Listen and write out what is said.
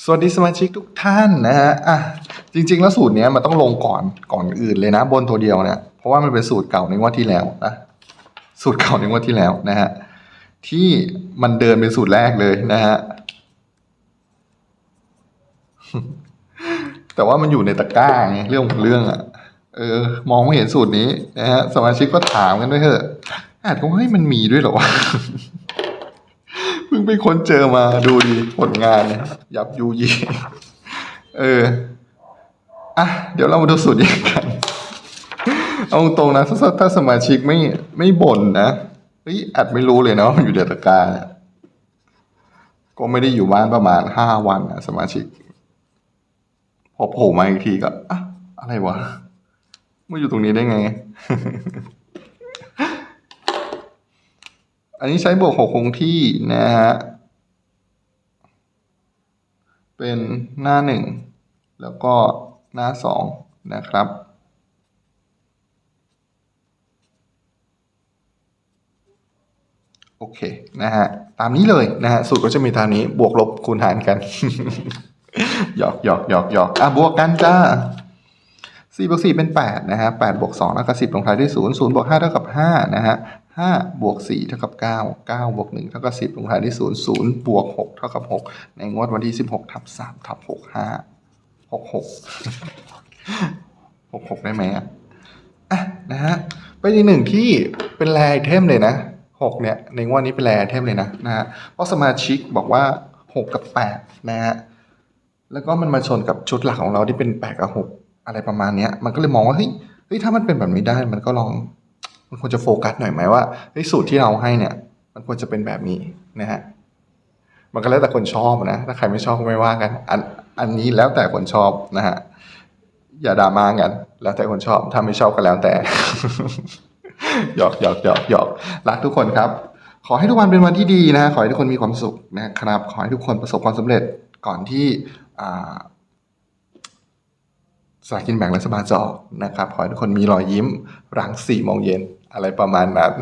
สวัสดีสมาชิกทุกท่านนะฮะอะจริง ๆ แล้วสูตรเนี้ยมันต้องลงก่อนก่อนอื่นเลยนะ บนตัวเดียวเนี่ยเพราะว่ามันเป็นสูตรเก่าในงวดที่แล้วนะสูตรเก่าในงวดที่แล้วนะฮะที่มันเดินเป็นสูตรแรกเลยนะฮะแต่ว่ามันอยู่ในตะกร้าไงเรื่องของเรื่องอะ่ะเออ มองไม่เห็นสูตรนี้นะฮะสมาชิกก็ถามกันด้วยเถอะอาจก็ว่าเฮ้ยมันมีด้วยเหรอวะ พิ่งเป็นคนเจอมาดูดีผลงานเนี่ยยับยูยีเอออะเดี๋ยวเรามาดูสูตรแยกกันเอาตรงนะถ้าถ้าสมาชิกไม่ไม่บ่นนะเฮ้ยอาจไม่รู้เลยเนามันอยู่ในตะกาก็ไม่ได้อยู่บ้านประมาณห้าวันนะสมาชิก พอโผล่มาอีกทีก็อะอะไรวะมาอยู่ตรงนี้ได้ไง อันนี้ใช้บวกหกคงที่นะฮะ เป็นหน้าหนึ่งแล้วก็หน้าสองนะครับ โอเคนะฮะ ตามนี้เลยนะฮะ สูตรก็จะมีตามนี้บวกลบคูณหารกัน หยอกหยอกหยอกหยอกอะบวกกันจ้าสี่บวกสี่เป็นแปดนะฮะแปดบวกสองแล้วก็สิบลงท้ายด้วยศูนย์ศูนย์บวกห้าเท่ากับห้านะฮะ ห้าบวกสี่เท่ากับเก้าเก้าบวกหนึ่งเท่ากับสิบลงท้ายด้วยศูนย์ศูนย์บวกหกเท่ากับหกในงวดวันที่สิบหกทับสามทับหกห้าหกหกหกหกได้ไหมอะอะนะฮะเป็นอีกหนึ่งที่เป็นแรไอเทมเลยนะหกเนี่ยในงวดนี้เป็นแรไอเทมเลยนะนะฮะเพราะสมาชิกบอกว่าหกกับแปดนะฮะแล้วก็มันมาชนกับชุดหลักของเราที่เป็นแปดกับหกอะไรประมาณเนี้ยมันก็เลยมองว่าเฮ้ยเฮ้ยถ้ามันเป็นแบบนี้ได้มันก็ลอง มันควรจะโฟกัสหน่อยไหมว่าสูตรที่เราให้เนี่ย มันควรจะเป็นแบบนี้นะฮะมันก็แล้วแต่คนชอบนะถ้าใครไม่ชอบก็ไม่ว่ากัน อันอันนี้แล้วแต่คนชอบนะฮะอย่าดรามากัน แล้วแต่คนชอบ ถ้าไม่ชอบก็แล้วแต่หยอกหยอกหยอกหยอกรักทุกคนครับ ขอให้ทุกวันเป็นวันที่ดีนะขอให้ทุกคนมีความสุขนะครับ ขอให้ทุกคนประสบความสำเร็จก่อนที่อ่า สลากกินแบ่งรัฐบาลจะออกนะครับ ขอให้ทุกคนมีรอยยิ้มหลังสี่โมงเย็นอะไรประมาณนั้น